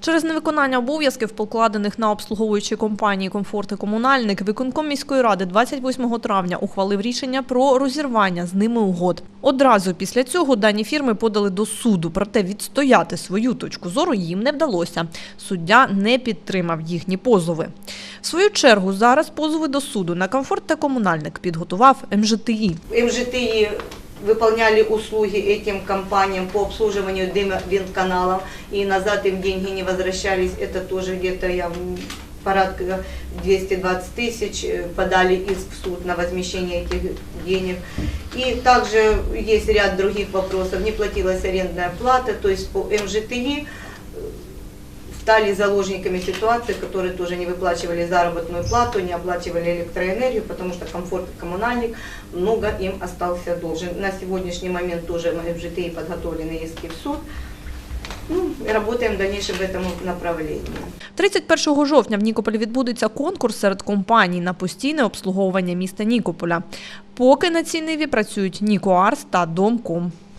Через невиконання обов'язків, покладених на обслуговуючі компанії «Комфорт» і «Комунальник», виконком міської ради 28 травня ухвалив рішення про розірвання з ними угод. Одразу після цього дані фірми подали до суду, проте відстояти свою точку зору їм не вдалося. Суддя не підтримав їхні позови. В свою чергу зараз позови до суду на «Комфорт» та «Комунальник» підготував МЖТІ. МЖТИ выполняли услуги этим компаниям по обслуживанию дыма вентканалов, и назад им деньги не возвращались. Это тоже где-то я м, порядка 220 тысяч э, подали иск в суд на возмещение этих денег. И также есть ряд других вопросов. Не платилась арендная плата, то есть по МЖТИ э, стали заложниками ситуации, которые тоже не выплачивали заработную плату, не оплачивали электроэнергию, потому что комфорт и коммунальник много им остался должен. На сегодняшний момент тоже в МЖТИ подготовлены иски в суд. Ну, и работаем в дальнейшем в этом направлении. 31 жовтня в Нікополі відбудеться конкурс серед компаній на постійне обслуговування міста Нікополя. Поки на цій ниві працюють Нікоарс та Домком.